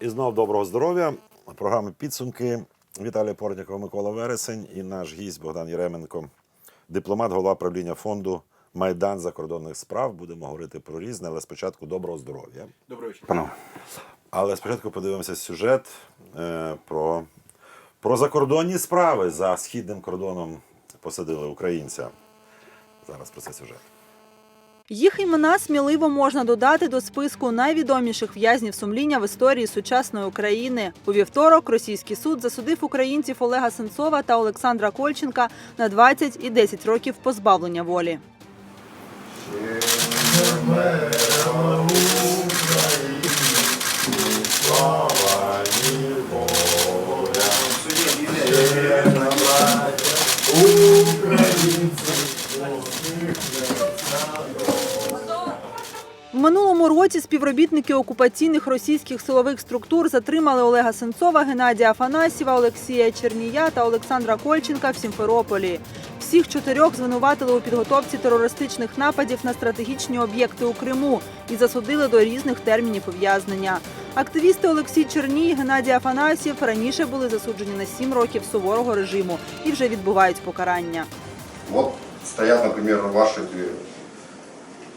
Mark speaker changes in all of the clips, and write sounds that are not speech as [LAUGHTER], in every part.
Speaker 1: І знов доброго здоров'я. Програми підсумки Віталій Портніков, Микола Вересень і наш гість Богдан Єременко, дипломат, голова правління фонду Майдан закордонних справ. Будемо говорити про різне, але спочатку доброго здоров'я.
Speaker 2: Добрий вечір.
Speaker 3: Панове.
Speaker 1: Але спочатку подивимося сюжет е, про, про закордонні справи. За східним кордоном посадили українця. Зараз про це сюжет.
Speaker 4: Їх імена сміливо можна додати до списку найвідоміших в'язнів сумління в історії сучасної України. У вівторок російський суд засудив українців Олега Сенцова та Олександра Кольченка на 20 і 10 років позбавлення волі. В минулому році співробітники окупаційних російських силових структур затримали Олега Сенцова, Геннадія Афанасьєва, Олексія Чернія та Олександра Кольченка в Сімферополі. Всіх чотирьох звинуватили у підготовці терористичних нападів на стратегічні об'єкти у Криму і засудили до різних термінів ув'язнення. Активісти Олексій Черній Геннадій Афанасьєв раніше були засуджені на сім років суворого режиму і вже відбувають покарання.
Speaker 2: Вот стоят, например, ваши э,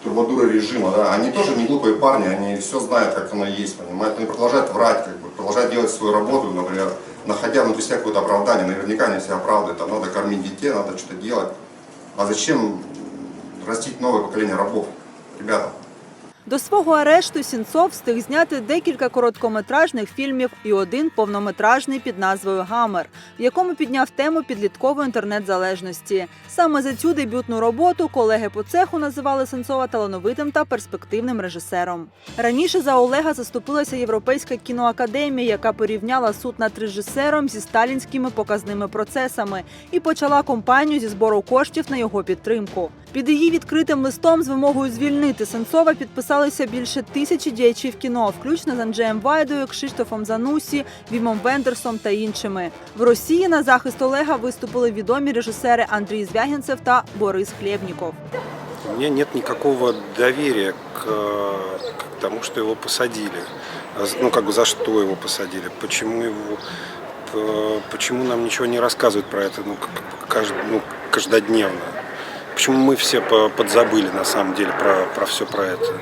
Speaker 2: трубадуры режима, да, они тоже не глупые парни, они все знают, как оно есть, понимаете, они продолжают врать, как бы, продолжают делать свою работу, например, находя внутри себя какое-то оправдание, наверняка они себя оправдывают, там надо кормить детей, надо что-то делать. А зачем растить новое поколение рабов? Ребята,
Speaker 4: До свого арешту Сінцов встиг зняти декілька короткометражних фільмів і один повнометражний під назвою Гамер, в якому підняв тему підліткової інтернет-залежності. Саме за цю дебютну роботу колеги по цеху називали Сенцова талановитим та перспективним режисером. Раніше за Олега заступилася Європейська кіноакадемія, яка порівняла суд над режисером зі сталінськими показними процесами і почала кампанію зі збору коштів на його підтримку. Під її відкритим листом з вимогою звільнити Сенцова підписалися більше тисячі діячів кіно, включно з Анджеєм Вайдою, Кшиштофом Занусі, Вімом Вендерсом та іншими. В Росії на захист Олега виступили відомі режисери Андрій Звягінцев та Борис Хлєбніков.
Speaker 3: У меня нет никакого доверия к, э, к тому, что его посадили. А з- Ну, как бы за что его посадили, почему его, п- почему нам ничего не рассказывают про это ну, как- кажд- ну, каждодневно. Почему мы все по- подзабыли на самом деле про, про все про это.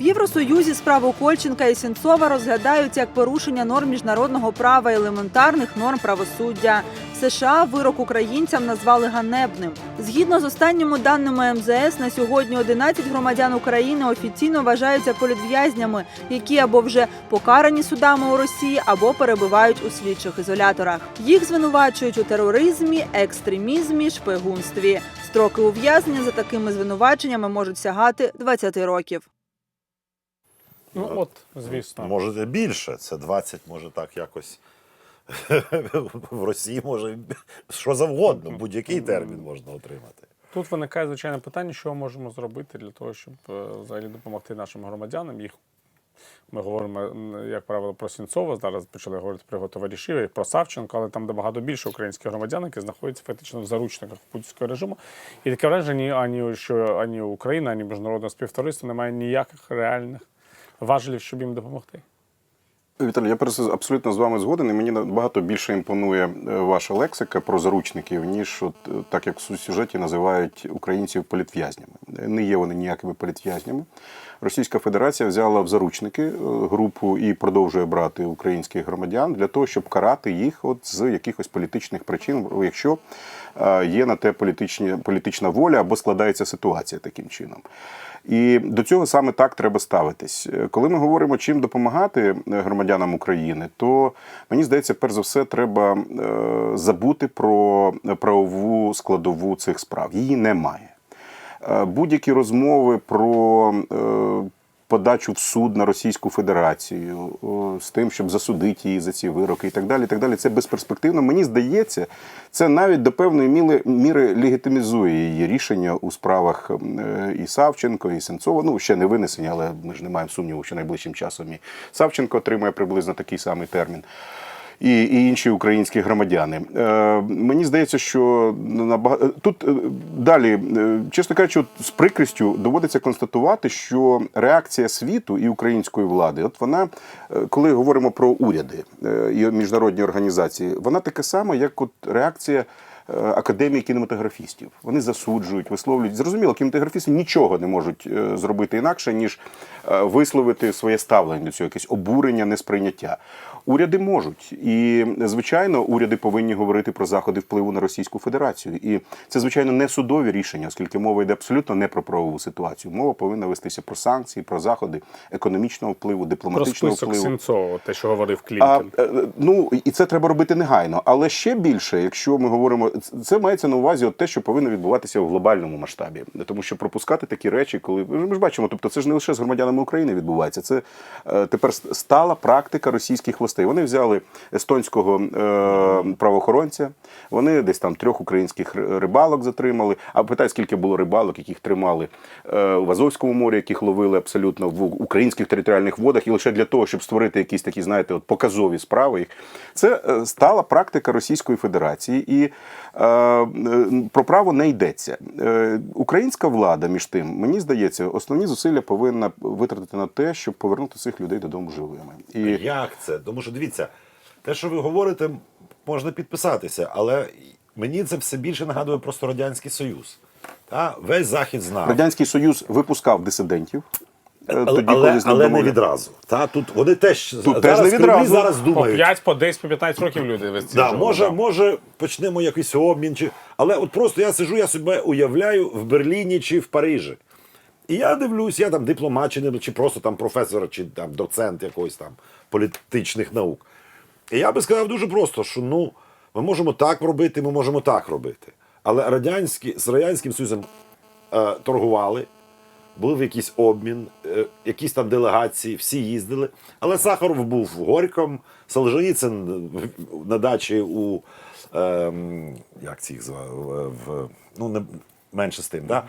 Speaker 4: В Євросоюзі справу Кольченка і Сенцова розглядають як порушення норм міжнародного права елементарних норм правосуддя. В США вирок українцям назвали ганебним. Згідно з останніми даними МЗС, на сьогодні 11 громадян України офіційно вважаються політв'язнями, які або вже покарані судами у Росії, або перебувають у слідчих ізоляторах. Їх звинувачують у тероризмі, екстремізмі, шпигунстві. Строки ув'язнення за такими звинуваченнями можуть сягати 20 років.
Speaker 5: Ну от, звісно.
Speaker 1: Може більше, це 20, може так якось. [LAUGHS] В Росії може що завгодно, будь-який термін можна отримати.
Speaker 5: Тут виникає звичайне питання, що ми можемо зробити для того, щоб е, взагалі допомогти нашим громадянам. Їх ми говоримо, як правило, про Сінцова. Зараз почали говорити про товаришів і про Савченко, але там де багато більше українських громадян, які знаходяться фактично в заручниках путінського режиму. І таке враження, ані що ані Україна, ані міжнародне співтовариство не має ніяких реальних важелів, щоб їм допомогти.
Speaker 3: Віталій, я абсолютно з вами згоден, і мені набагато більше імпонує е, ваша лексика про заручників, ніж от, е, так як в сюжеті називають українців політв'язнями. Не є вони ніякими політв'язнями. Російська Федерація взяла в заручники е, групу і продовжує брати українських громадян для того, щоб карати їх от з якихось політичних причин, якщо є на те політичні, політична воля або складається ситуація таким чином. І до цього саме так треба ставитись. Е, Коли ми говоримо, чим допомагати е, громадянам України, то мені здається, перш за все, треба е, забути про правову складову цих справ. Її немає. Будь-які розмови про подачу в суд на Російську Федерацію з тим, щоб засудити її за ці вироки і так далі. І так далі. Це безперспективно. Мені здається, це навіть до певної міри, міри легітимізує її рішення у справах е, і Савченко, і Сенцова. Ну, ще не винесені, але ми ж не маємо сумніву, що найближчим часом і Савченко отримає приблизно такий самий термін. І, і інші українські громадяни. Е, мені здається, що набага... тут е, далі, е, чесно кажучи, з прикрістю доводиться констатувати, що реакція світу і української влади, от вона, е, коли говоримо про уряди і міжнародні організації, вона така сама, як от реакція. Академії кінематографістів вони засуджують, висловлюють. Зрозуміло, кінематографісти нічого не можуть зробити інакше, ніж висловити своє ставлення до цього, якесь обурення, несприйняття. Уряди можуть, і звичайно, уряди повинні говорити про заходи впливу на Російську Федерацію. І це звичайно не судові рішення, оскільки мова йде абсолютно не про правову ситуацію. Мова повинна вестися про санкції, про заходи економічного впливу,
Speaker 5: Про
Speaker 3: дипломатичного
Speaker 5: список
Speaker 3: впливу.
Speaker 5: Сенцова, те, що говорив
Speaker 3: А,
Speaker 5: Клінкен.
Speaker 3: е, ну і це треба робити негайно. Але ще більше, якщо ми говоримо, це мається на увазі от те, що повинно відбуватися в глобальному масштабі, тому що пропускати такі речі, коли ми ж бачимо, тобто це ж не лише з громадянами України відбувається. Це е, тепер стала практика російських властей. Вони взяли естонського е, правоохоронця, вони десь там трьох українських рибалок затримали. А питають, скільки було рибалок, яких тримали е, в Азовському морі, яких ловили абсолютно в українських територіальних водах, і лише для того, щоб створити якісь такі, знаєте, от показові справи їх. Це е, стала практика Російської Федерації, і е, е, про право не йдеться. Е, українська влада, між тим, мені здається, основні зусилля повинна витратити на те, щоб повернути цих людей додому живими. І
Speaker 1: Як це? Тому що дивіться, те, що ви говорите, можна підписатися, але мені це все більше нагадує просто Радянський Союз. Та? Весь Захід знав.
Speaker 3: Радянський Союз випускав дисидентів. е, тоді,
Speaker 1: але,
Speaker 3: коли
Speaker 1: але не відразу. Та? Тут вони теж
Speaker 3: Тут
Speaker 1: зараз,
Speaker 3: теж не відразу.
Speaker 1: зараз
Speaker 5: По
Speaker 1: думають.
Speaker 5: 5, по 10, по 15 років люди весь
Speaker 1: Да, може,
Speaker 5: да.
Speaker 1: може, почнемо якийсь обмін. Чи... Але от просто я сижу, я себе уявляю в Берліні чи в Парижі. І я дивлюсь, я там дипломат, чи, чи просто там професор, чи там доцент якоїсь там політичних наук. І я би сказав дуже просто, що ну, ми можемо так робити, ми можемо так робити. Але радянські, з Радянським Союзом е, торгували, був якийсь обмін, е, якісь там делегації, всі їздили. Але Сахаров був горьком, Солженіцин на дачі у ем, як ці їх в, в- ну, не, менше з тим, да?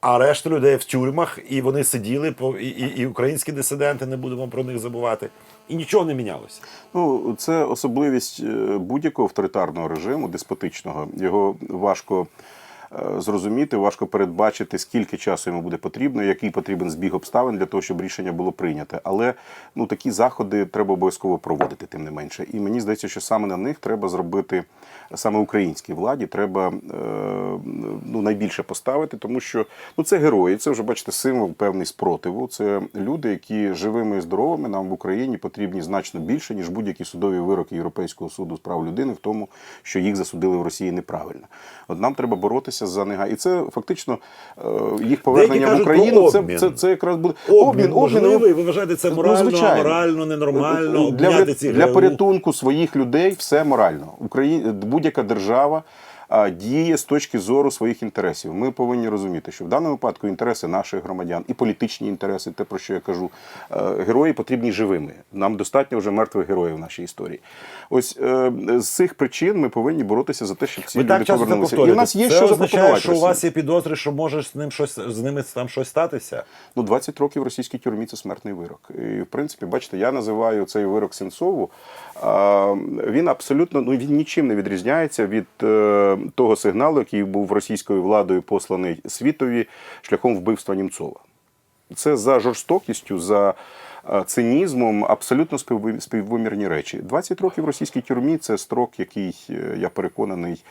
Speaker 1: А решта людей в тюрмах, і вони сиділи, і, і, і українські дисиденти, не будемо про них забувати. І нічого не мінялося.
Speaker 3: Ну, це особливість е, будь-якого авторитарного режиму, деспотичного. Його важко е, зрозуміти, важко передбачити, скільки часу йому буде потрібно, який потрібен збіг обставин для того, щоб рішення було прийняте. Але ну, такі заходи треба обов'язково проводити, тим не менше. І мені здається, що саме на них треба зробити саме українській владі, треба е, ну, найбільше поставити, тому що ну, це герої, це вже бачите символ певний спротиву. Це люди, які живими і здоровими нам в Україні потрібні значно більше, ніж будь-які судові вироки Європейського суду з прав людини в тому, що їх засудили в Росії неправильно. От нам треба боротися за нега. І це фактично е, їх повернення в
Speaker 1: кажуть про
Speaker 3: Україну. Це,
Speaker 1: обмін.
Speaker 3: це, це якраз буде
Speaker 1: Обмін, можливий, ви вважаєте це
Speaker 3: Ну,
Speaker 1: морально,
Speaker 3: звичайно.
Speaker 1: аморально, ненормально,
Speaker 3: для,
Speaker 1: ці
Speaker 3: для порятунку своїх людей все морально. Україна будь-яка держава діє з точки зору своїх інтересів. Ми повинні розуміти, що в даному випадку інтереси наших громадян і політичні інтереси, те про що я кажу, е, герої потрібні живими. Нам достатньо вже мертвих героїв в нашій історії. Ось е, з цих причин ми повинні боротися за те, щоб ці люди повернулися. І в нас є
Speaker 1: це
Speaker 3: що
Speaker 1: означає,
Speaker 3: запропонувати.
Speaker 1: що у вас є підозри, що може з ним щось з ними там щось статися.
Speaker 3: Ну, 20 років в російській тюрмі це смертний вирок. І в принципі, бачите, я називаю цей вирок Сенцову. Він абсолютно ну він нічим не відрізняється від е, того сигналу, який був російською владою посланий світові шляхом вбивства Німцова. Це за жорстокістю, за е, цинізмом абсолютно співвимірні речі. 20 років в російській тюрмі це строк, який, е, я переконаний,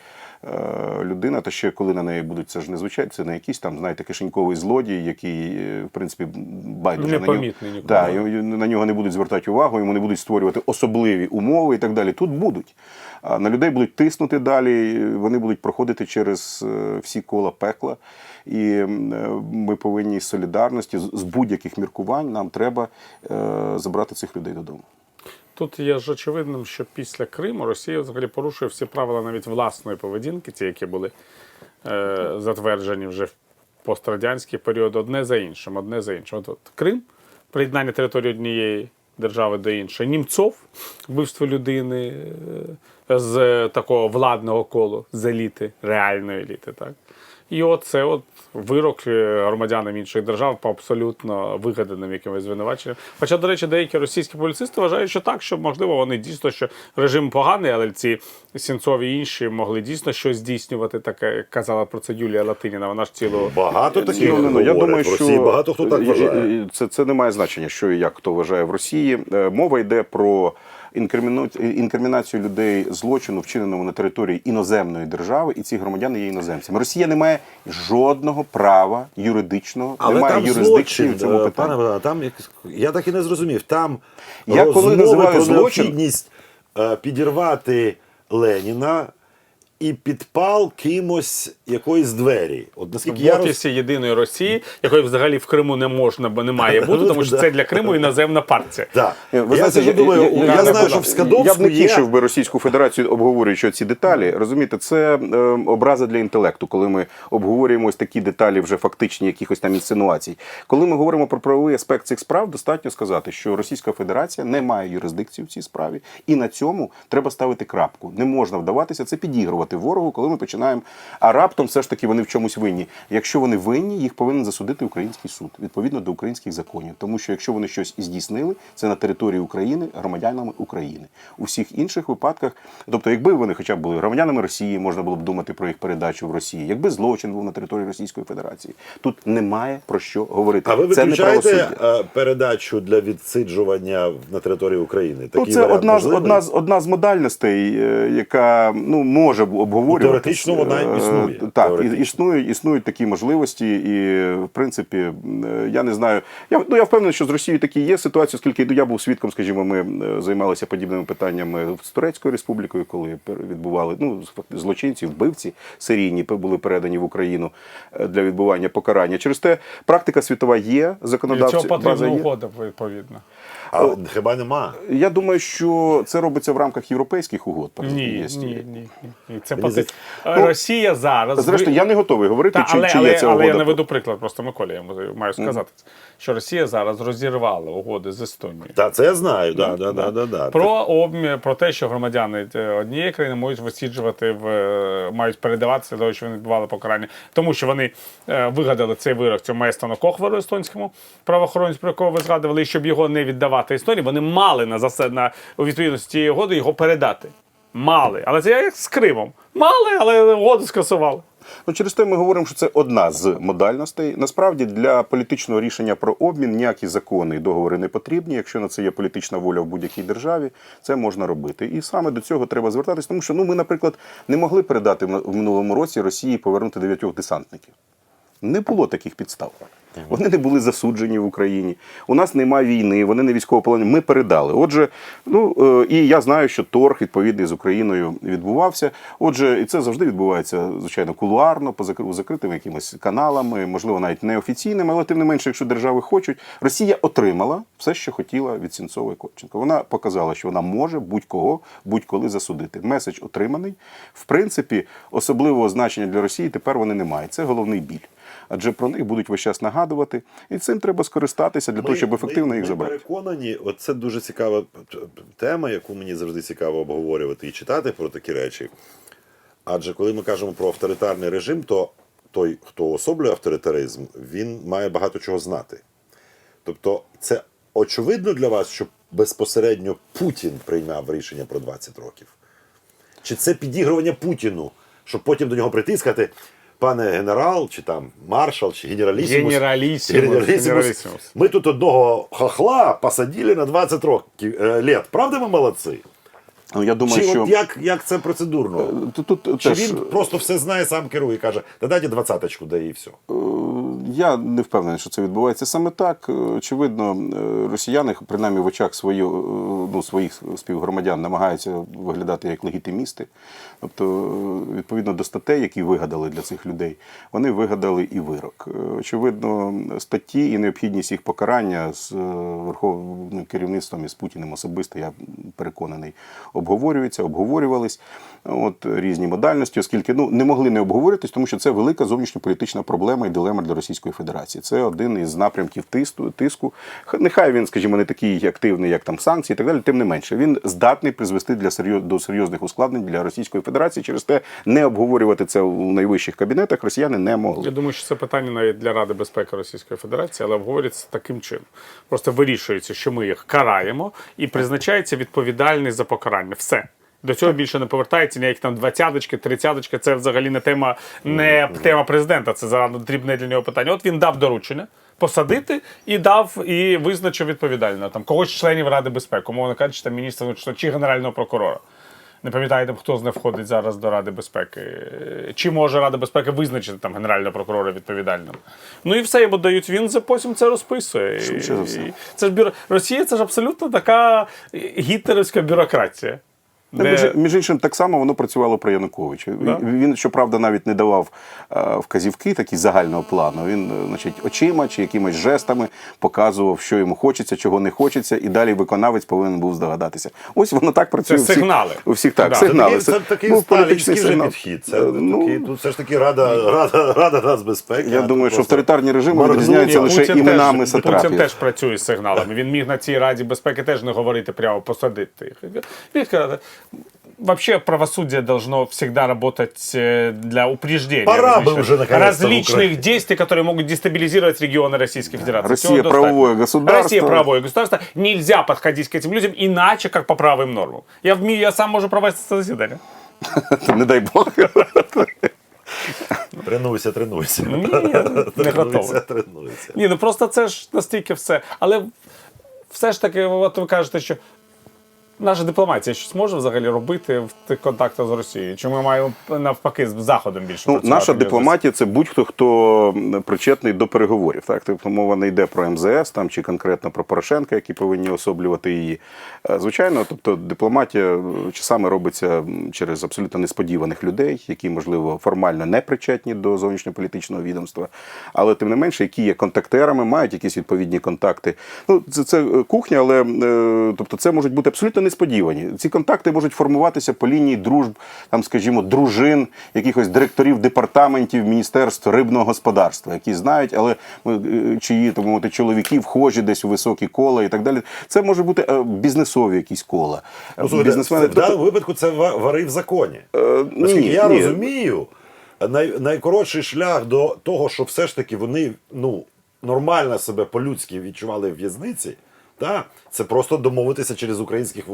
Speaker 3: людина, та ще коли на неї будуть це ж не звучать, це не якийсь там, знаєте, кишеньковий злодій, який, е, в принципі, байдуже на нього. Да, на нього не будуть звертати увагу, йому не будуть створювати особливі умови і так далі. Тут будуть. А На людей будуть тиснути далі, вони будуть проходити через е, всі кола пекла. І е, ми повинні з солідарності, з будь-яких міркувань, нам треба е, забрати цих людей додому.
Speaker 5: Тут є ж очевидним, що після Криму Росія взагалі порушує всі правила навіть власної поведінки, ті, які були е, затверджені вже в пострадянський період, одне за іншим, одне за іншим. От, от Крим, приєднання території однієї держави до іншої, Німцов, вбивство людини е, з такого владного колу, з еліти, реальної еліти. Так? І оце от вирок е, громадянам інших держав по абсолютно вигаданим якимось звинуваченням. Хоча, до речі, деякі російські публіцисти вважають, що так, що можливо вони дійсно що режим поганий, але ці Сінцові інші могли дійсно щось здійснювати. Таке казала про це Юлія Латиніна. Вона ж цілу
Speaker 1: Багато таких
Speaker 3: Ну, я думаю,
Speaker 1: в Росії.
Speaker 3: що
Speaker 1: Багато хто так вважає.
Speaker 3: Це, це не має значення, що і як хто вважає в Росії. Е, Мова йде про інкримінацію людей злочину, вчиненого на території іноземної держави, і ці громадяни є іноземцями. Росія не має жодного права юридичного,
Speaker 1: Але
Speaker 3: немає
Speaker 1: там
Speaker 3: юрисдикції
Speaker 1: злочин,
Speaker 3: в цьому
Speaker 1: е,
Speaker 3: питанні.
Speaker 1: пане там я так і не зрозумів. Там
Speaker 3: Я коли називаю
Speaker 1: про
Speaker 3: злочин-
Speaker 1: необхідність е, підірвати Леніна і підпал кимось якоїсь двері. От наскільки
Speaker 5: в
Speaker 1: я роз...
Speaker 5: єдиної Росії, якої взагалі в Криму не можна, бо не має [LAUGHS] бути, тому що це для Криму іноземна партія.
Speaker 1: Так.
Speaker 3: Ви
Speaker 1: я
Speaker 3: знаєте,
Speaker 1: це думаю, я,
Speaker 3: не
Speaker 1: знаю,
Speaker 3: буду-
Speaker 1: що в
Speaker 3: Я б не тішив би Російську Федерацію, обговорюючи ці деталі. Розумієте, це е, образа для інтелекту, коли ми обговорюємо ось такі деталі, вже фактичні якихось там інсинуацій. Коли ми говоримо про правовий аспект цих справ, достатньо сказати, що Російська Федерація не має юрисдикції в цій справі, і на цьому треба ставити крапку. Не можна вдаватися це підігрувати ворогу, коли ми починаємо. А раптом все ж таки вони в чомусь винні. Якщо вони винні, їх повинен засудити український суд відповідно до українських законів. Тому що якщо вони щось здійснили, це на території України громадянами України. У всіх інших випадках, тобто, якби вони хоча б були громадянами Росії, можна було б думати про їх передачу в Росії. Якби злочин був на території Російської Федерації, тут немає про що говорити.
Speaker 1: А ви
Speaker 3: це не
Speaker 1: виключаєте
Speaker 3: правосуддя.
Speaker 1: передачу для відсиджування на території України?
Speaker 3: Ну, це одна з одна з одна з модальностей, е, яка ну може обговорювати.
Speaker 1: теоретично вона існує.
Speaker 3: Так,
Speaker 1: Теоретично.
Speaker 3: і- існують, існують такі можливості, і в принципі, е, я не знаю. Я ну я впевнений, що з Росією такі є ситуації, оскільки ну, я був свідком, скажімо, ми е, займалися подібними питаннями з Турецькою республікою, коли пер- відбували ну факти- злочинці, вбивці серійні були передані в Україну е, для відбування покарання. Через те практика світова є,
Speaker 5: Для цього
Speaker 3: законодавці база
Speaker 5: потрібна
Speaker 3: є.
Speaker 5: угода, відповідно.
Speaker 1: А хіба нема?
Speaker 3: Я думаю, що це робиться в рамках європейських угод.
Speaker 5: Ні, ні, ні, ні, ні. Це
Speaker 1: Мені
Speaker 5: поти... Росія зараз.
Speaker 3: Зрештою, я не готовий говорити,
Speaker 5: Та,
Speaker 3: чи,
Speaker 5: але,
Speaker 3: чи
Speaker 5: але,
Speaker 3: є ця
Speaker 5: але
Speaker 3: угода.
Speaker 5: я наведу приклад, просто Миколі, я маю сказати, що Росія зараз розірвала угоди з Естонією.
Speaker 1: Та це я знаю, да, да, да, да, да.
Speaker 5: Про обмін про те, що громадяни е, однієї країни можуть висіджувати в е, мають передаватися для того, що вони відбували покарання, тому що вони е, вигадали цей вирок цьому Естону Кохверу естонському правоохоронцю, про якого ви згадували, і щоб його не віддавати Естонії, вони мали на засад на у відповідності цієї угоди його передати. Мали, але це як з Кримом. Мали, але угоду скасували.
Speaker 3: Ну, через те ми говоримо, що це одна з модальностей. Насправді для політичного рішення про обмін ніякі закони і договори не потрібні. Якщо на це є політична воля в будь-якій державі, це можна робити. І саме до цього треба звертатись, тому що ну ми, наприклад, не могли передати в минулому році Росії повернути дев'ятьох десантників. Не було таких підстав. Вони не були засуджені в Україні. У нас немає війни, вони не військовополонені. Ми передали. Отже, ну е, і я знаю, що торг відповідний з Україною відбувався. Отже, і це завжди відбувається, звичайно, кулуарно, по закритими якимись каналами, можливо, навіть неофіційними, але тим не менше, якщо держави хочуть, Росія отримала все, що хотіла від Сінцова і Копченка. Вона показала, що вона може будь-кого будь-коли засудити. Меседж отриманий. В принципі, особливого значення для Росії тепер вони не мають. Це головний біль. Адже про них будуть весь час нагадувати, і цим треба скористатися для того, щоб ефективно
Speaker 1: ми,
Speaker 3: їх
Speaker 1: ми
Speaker 3: забрати.
Speaker 1: переконані, от це дуже цікава тема, яку мені завжди цікаво обговорювати і читати про такі речі. Адже коли ми кажемо про авторитарний режим, то той, хто особлює авторитаризм, він має багато чого знати. Тобто, це очевидно для вас, що безпосередньо Путін приймав рішення про 20 років? Чи це підігрування Путіну, щоб потім до нього прийти і сказати, пане генерал, чи там маршал, чи генералісімус,
Speaker 5: Генералісімус,
Speaker 1: генералісімус,
Speaker 5: генералісімус.
Speaker 1: ми тут одного хохла посадили на 20 років е, літ. Правда, ми молодці?
Speaker 3: Ну, я думаю,
Speaker 1: Чи
Speaker 3: що
Speaker 1: от як, як це процедурно?
Speaker 3: тут, тут
Speaker 1: Чи
Speaker 3: теж
Speaker 1: він просто все знає, сам керує і каже, та дайте двадцяточку, да і все.
Speaker 3: Я не впевнений, що це відбувається саме так. Е, Очевидно, е, росіяни, принаймні в очах свої, е, ну, своїх співгромадян, намагаються виглядати як легітимісти. Тобто, е, відповідно до статей, які вигадали для цих людей, вони вигадали і вирок. Е, Очевидно, статті і необхідність їх покарання з е, верховним керівництвом і з Путіним особисто, я переконаний, обговорюються, обговорювались. От різні модальності, оскільки ну не могли не обговорюватись, тому що це велика зовнішньополітична проблема і дилема для Російської Федерації. Це один із напрямків тиску. тиску. Нехай він, скажімо, не такий активний, як там санкції, і так далі. Тим не менше, він здатний призвести для серйоз, до серйозних ускладнень для Російської Федерації. Через те не обговорювати це у найвищих кабінетах росіяни не могли.
Speaker 5: Я думаю, що це питання навіть для Ради безпеки Російської Федерації, але обговорюється таким чином. Просто вирішується, що ми їх караємо, і призначається відповідальний за покарання. Все. До цього більше не повертається ніякі там двадцяточки, тридцяточки. Це взагалі не тема, не тема президента. Це зарано дрібне для нього питання. От він дав доручення. Посадити і дав і визначив відповідального там когось членів Ради безпеки, умовно кажучи, там міністра чи генерального прокурора. Не пам'ятаю, хто з них входить зараз до Ради безпеки. Чи може Рада безпеки визначити там генерального прокурора відповідальним? Ну і все йому дають. Він за потім це розписує.
Speaker 3: Що, за все.
Speaker 5: Це ж бюро... Росія це ж абсолютно така гітлерівська бюрократія. Де-
Speaker 3: Між, між іншим, так само воно працювало при Януковичі.
Speaker 5: Да.
Speaker 3: Він, щоправда, навіть не давав е, вказівки такі загального плану. Він, е, значить, очима чи якимись жестами показував, що йому хочеться, чого не хочеться, і далі виконавець повинен був здогадатися. Ось воно так працює.
Speaker 5: Це
Speaker 3: у всіх-
Speaker 5: сигнали.
Speaker 3: У всіх так,
Speaker 5: Да.
Speaker 3: сигнали.
Speaker 1: Це, це такий
Speaker 3: ну,
Speaker 1: сталінський же підхід. Це
Speaker 3: Е, ну,
Speaker 1: такий, тут все ж таки Рада, Рада, Рада нацбезпеки.
Speaker 3: Я думаю, що авторитарні режими відрізняються лише
Speaker 5: Путін
Speaker 3: іменами
Speaker 5: теж, Путін теж працює з сигналами. Він міг на цій Раді безпеки теж не говорити прямо посадити їх. Він сказав, Вообще правосудие должно всегда работать э, для упреждения
Speaker 1: Пора бы
Speaker 5: различных-
Speaker 1: уже, наконец-то, в
Speaker 5: различных
Speaker 1: Украине.
Speaker 5: действий, которые могут дестабилизировать регионы Российской Федерации.
Speaker 3: Россия
Speaker 5: Всего достаточно.
Speaker 3: правовое государство.
Speaker 5: Россия правовое государство. Нельзя подходить к этим людям иначе, как по правым нормам. Я, в ми- я сам могу провести це засідання. [LAUGHS]
Speaker 3: Не дай Бог. [LAUGHS]
Speaker 1: Тренуйся, тренуйся.
Speaker 5: Ні, не готовий.
Speaker 1: Тренуйся, тренуйся.
Speaker 5: Ні, ну просто це ж настільки все. Але все ж таки, от ви кажете, що наша дипломатія щось може взагалі робити в тих контактах з Росією? Чи ми маємо навпаки з Заходом більше
Speaker 3: Ну,
Speaker 5: працювати?
Speaker 3: наша дипломатія це будь-хто, хто причетний до переговорів. Так, тобто мова не йде про МЗС там чи конкретно про Порошенка, які повинні особлювати її. Е, Звичайно, тобто дипломатія е, часами робиться через абсолютно несподіваних людей, які, можливо, формально не причетні до зовнішньополітичного відомства, але тим не менше, які є контактерами, мають якісь відповідні контакти. Ну, це, це е, кухня, але тобто це можуть бути абсолютно несподівані. Ці контакти можуть формуватися по лінії дружб, там, скажімо, дружин, якихось директорів департаментів міністерств рибного господарства, які знають, але е, чиї так мовити, чоловіки вхожі десь у високі кола і так далі. Це може бути е, бізнесові якісь кола.
Speaker 1: Ну,
Speaker 3: Бізнесмени-
Speaker 1: це, в даному випадку це вари в законі.
Speaker 3: Е, ні,
Speaker 1: я
Speaker 3: ні.
Speaker 1: розумію, най, найкоротший шлях до того, що все ж таки вони ну, нормально себе по-людськи відчували в в'язниці, та, це просто домовитися через українських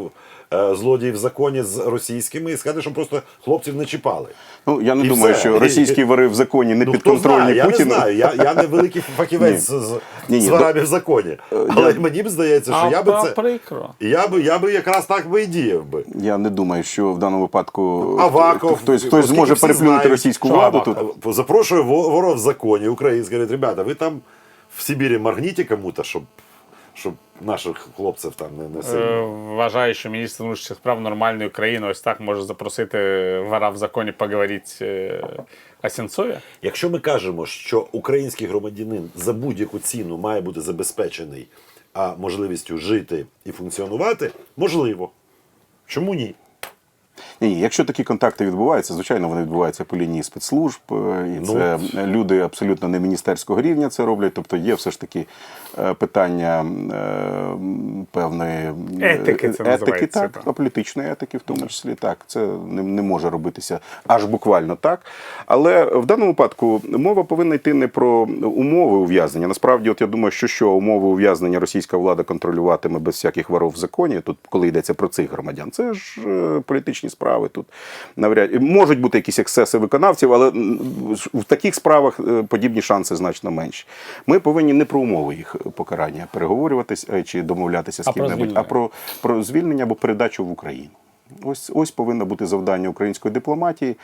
Speaker 1: е, злодіїв в законі з російськими і сказати, що просто хлопців не чіпали.
Speaker 3: Ну, я не
Speaker 1: І
Speaker 3: думаю,
Speaker 1: все.
Speaker 3: що російські вари в законі не
Speaker 1: Ну,
Speaker 3: підконтрольні
Speaker 1: знає, я не знаю. Я, я не великий фахівець
Speaker 3: Ні.
Speaker 1: з,
Speaker 3: Ні, ні,
Speaker 1: з
Speaker 3: до-
Speaker 1: в законі. Але мені б здається, що
Speaker 5: А,
Speaker 1: я би це.
Speaker 5: прикро.
Speaker 1: Я би, я би якраз так би і діяв би.
Speaker 3: Я не думаю, що в даному випадку
Speaker 1: Аваков,
Speaker 3: хтось, хтось зможе переплюнути
Speaker 1: знають,
Speaker 3: російську владу
Speaker 5: Аваков?
Speaker 3: тут.
Speaker 1: Запрошую во- воров в законі український, говорить, ребята, ви там в Сибірі моргніть кому-то, щоб, щоб наших хлопців там не, не
Speaker 5: Е,
Speaker 1: сильно.
Speaker 5: Вважаю, що міністр внутрішніх справ нормальної країни ось так може запросити вора в законі поговорити е, о Сенцові.
Speaker 1: Якщо ми кажемо, що український громадянин за будь-яку ціну має бути забезпечений а можливістю жити і функціонувати, можливо. Чому ні?
Speaker 3: Ні, якщо такі контакти відбуваються, звичайно, вони відбуваються по лінії спецслужб, е, і
Speaker 1: Ну,
Speaker 3: це люди абсолютно не міністерського рівня це роблять. Тобто є все ж таки е, питання е, певної
Speaker 5: Етики це
Speaker 3: етики, так,
Speaker 5: так.
Speaker 3: політичної етики, в тому числі так. Це не, не може робитися аж буквально так. Але в даному випадку мова повинна йти не про умови ув'язнення. Насправді, от я думаю, що що умови ув'язнення російська влада контролюватиме без всяких воров в законі. Тут, коли йдеться про цих громадян, це ж політичні справи. Тут навряд можуть бути якісь ексцеси виконавців, але в таких справах е, подібні шанси значно менші. Ми повинні не про умови їх покарання переговорюватись е, чи домовлятися з ким-небудь, а про, про звільнення або передачу в Україну. Ось ось повинно бути завдання української дипломатії.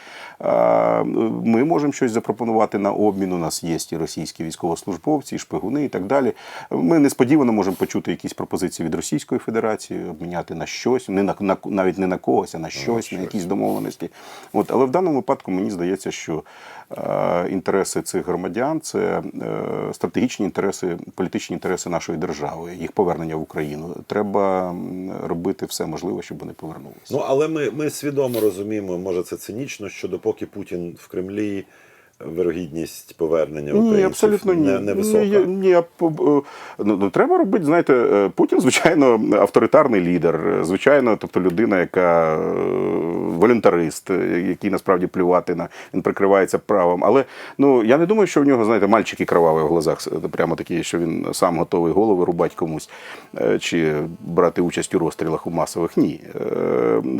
Speaker 3: Ми можемо щось запропонувати на обмін. У нас є і російські військовослужбовці, і шпигуни і так далі. Ми несподівано можемо почути якісь пропозиції від Російської Федерації, обміняти на щось, не на, на навіть не на когось, а на щось, на якісь домовленості. От, але в даному випадку мені здається, що інтереси цих громадян, це е, стратегічні інтереси, політичні інтереси нашої держави, їх повернення в Україну. Треба робити все можливе, щоб вони повернулися.
Speaker 1: Ну, але ми, ми свідомо розуміємо, може це цинічно, що допоки Путін в Кремлі, вирогідність повернення
Speaker 3: Ні,
Speaker 1: українців
Speaker 3: абсолютно ні.
Speaker 1: не, невисока.
Speaker 3: Ні, ні, е, ну, ну, треба робити, знаєте, е, Путін, звичайно, авторитарний лідер, е, звичайно, тобто людина, яка волюнтарист, який насправді плювати на він прикривається правом. Але ну я не думаю, що в нього, знаєте, мальчики кроваві в глазах, прямо такі, що він сам готовий голови рубати комусь чи брати участь у розстрілах у масових. Ні.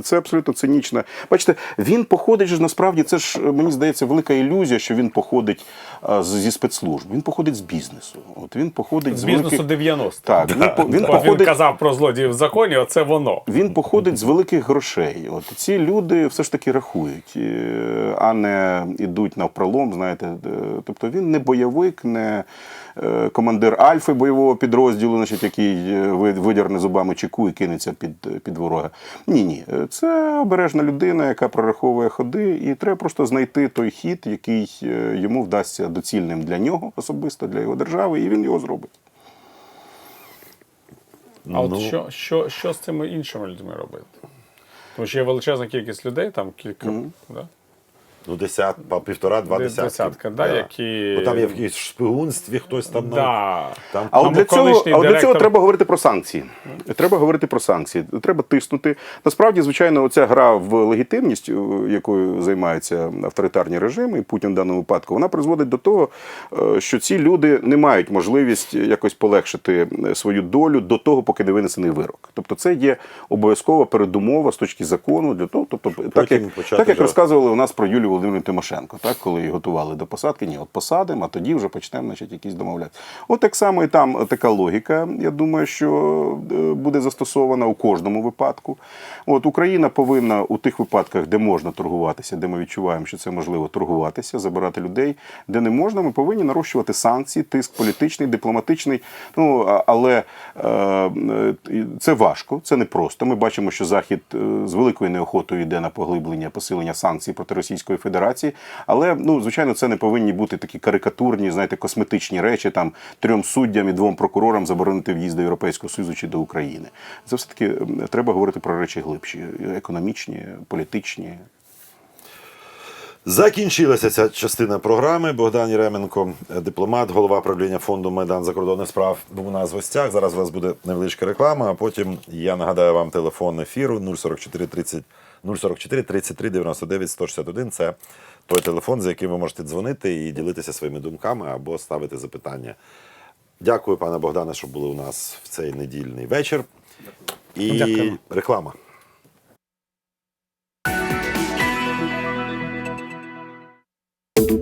Speaker 3: Це абсолютно цинічно. Бачите, він походить ж насправді, це ж мені здається велика ілюзія, що він походить а, з- зі спецслужб. Він походить з бізнесу. От він походить з,
Speaker 5: З бізнесу
Speaker 3: великих...
Speaker 5: 90
Speaker 3: Так, він, по- він
Speaker 5: походить... він казав про злодіїв в законі, оце воно.
Speaker 3: Він походить з великих грошей. От ці люди все ж таки рахують, е, а не йдуть навпролом. Знаєте, Е, тобто він не бойовик, не е, командир альфи бойового підрозділу, значить, який е, видірне зубами чеку і кинеться під, під ворога. Ні, ні, Е, це обережна людина, яка прораховує ходи, і треба просто знайти той хід, який е, йому вдасться доцільним для нього особисто, для його держави, і він його зробить.
Speaker 5: А от
Speaker 1: Ну.
Speaker 5: що, що, що з цими іншими людьми робити? Тому що є величезна кількість людей, там кілька, да?
Speaker 1: Ну, десят, півтора-два десятки.
Speaker 5: десятка, да, які-
Speaker 1: Бо там є в якійсь шпигунстві, хтось там
Speaker 5: Да.
Speaker 1: там
Speaker 3: А от для цього, а от для цього треба говорити про санкції. Треба говорити про санкції. Треба тиснути. Насправді, звичайно, оця гра в легітимність, якою займаються авторитарні режими, і Путін в даному випадку, вона призводить до того, е, що ці люди не мають можливість якось полегшити е, свою долю до того, поки не винесений вирок. Тобто, це є обов'язкова передумова з точки закону для того, тобто, так як, так як розказували у нас про Юлію Володимирівну Тимошенко, так, коли готували до посадки, ні, от посадимо, а тоді вже почнемо значить, якісь домовлятися. От так само і там така логіка, я думаю, що е, буде застосована у кожному випадку. От Україна повинна у тих випадках, де можна торгуватися, де ми відчуваємо, що це можливо торгуватися, забирати людей, де не можна, ми повинні нарощувати санкції, тиск політичний, дипломатичний. Ну але е, це важко, це непросто. Ми бачимо, що Захід е, з великою неохотою йде на поглиблення, посилення санкцій проти Російської Федерації. Але ну звичайно, це не повинні бути такі карикатурні, знаєте, косметичні речі. Там трьом суддям і двом прокурорам заборонити в'їзд до Європейського Союзу чи до України. Це все таки треба говорити про речі глибші, економічні, політичні.
Speaker 1: Закінчилася ця частина програми. Богдан Єременко, дипломат, голова правління фонду Майдан закордонних справ, був у нас в гостях. Зараз у вас буде невеличка реклама, а потім я нагадаю вам телефон ефіру 044 30 044 33 99 161. Це той телефон, за яким ви можете дзвонити і ділитися своїми думками або ставити запитання. Дякую, пане Богдане, що були у нас в цей недільний вечір. І
Speaker 5: Дякую.
Speaker 1: реклама.